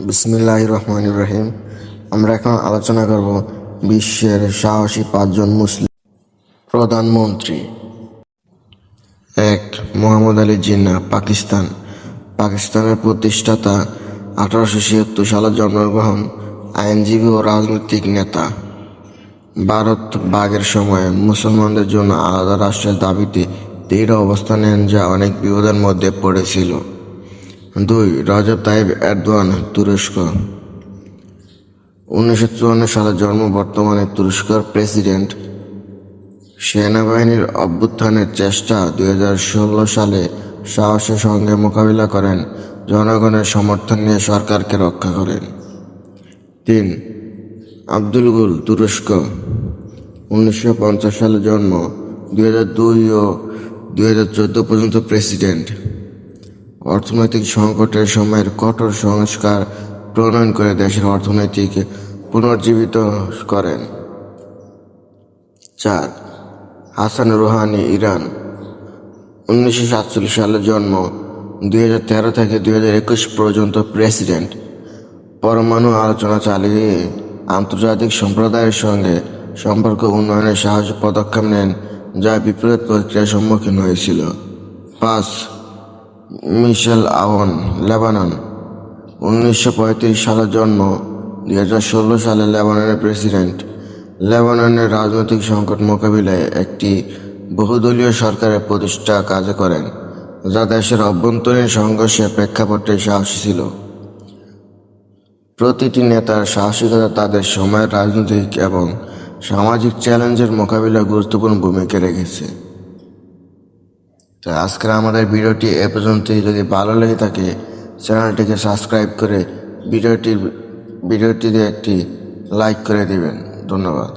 বিসমিল্লাহ রহমান রহিম আমরা এখন আলোচনা করব বিশ্বের সাহসী পাঁচজন মুসলিম। প্রধানমন্ত্রী। এক, মোহাম্মদ আলী জিন্না, পাকিস্তান। পাকিস্তানের প্রতিষ্ঠাতা, আঠারোশো ছিয়াত্তর সালে জন্মগ্রহণ আইনজীবী ও রাজনৈতিক নেতা। ভারত ভাগের সময় মুসলমানদের জন্য আলাদা রাষ্ট্রের দাবিতে দৃঢ় অবস্থান নেন যা অনেক বিপদের মধ্যে পড়েছিল। দুই, রজব তাইব এরদোয়ান তুরস্ক। উনিশশো চুয়ান্ন সালে জন্ম বর্তমানে তুরস্কের প্রেসিডেন্ট। সেনাবাহিনীর অভ্যুত্থানের চেষ্টা দুই হাজার ষোলো সালে সাহসের সঙ্গে মোকাবিলা করেন, জনগণের সমর্থন নিয়ে সরকারকে রক্ষা করেন। তিন, আব্দুল গুল তুরস্ক। উনিশশো পঞ্চাশ সালে জন্ম, দুই দুই ও দু হাজার চোদ্দ পর্যন্ত প্রেসিডেন্ট। অর্থনৈতিক সংকটের সময়ের কঠোর সংস্কার প্রণয়ন করে দেশের অর্থনৈতিক পুনর্জীবিত করেন। চার, হাসান রুহানি, ইরান। উনিশশো সাতচল্লিশ সালে জন্ম, দুই হাজার তেরো থেকে দুই হাজার একুশ পর্যন্ত প্রেসিডেন্ট। পরমাণু আলোচনা চালিয়ে আন্তর্জাতিক সম্প্রদায়ের সঙ্গে সম্পর্ক উন্নয়নের সাহায্য পদক্ষেপ নেন যা বিপরীত প্রক্রিয়ার সম্মুখীন হয়েছিল। পাঁচ মিশেল আওন লেবানন। উনিশশো পঁয়ত্রিশ সালে জন্ম, দুই হাজার ষোলো সালে লেবাননের প্রেসিডেন্ট। লেবাননের রাজনৈতিক সংকট মোকাবিলায় একটি বহুদলীয় সরকারের প্রতিষ্ঠা কাজ করেন, যা দেশের অভ্যন্তরীণ সংঘর্ষের প্রেক্ষাপটে সাহসী ছিল। প্রতিটি নেতার সাহসিকতা তাদের সময়ের রাজনৈতিক এবং সামাজিক চ্যালেঞ্জের মোকাবিলায় গুরুত্বপূর্ণ ভূমিকা রেখেছে। তো আজকের আমাদের ভিডিওটি এ পর্যন্তই। যদি ভালো লেগে থাকে, চ্যানেলটিকে সাবস্ক্রাইব করে ভিডিওটির, ভিডিওটিতে একটি লাইক করে দেবেন। ধন্যবাদ।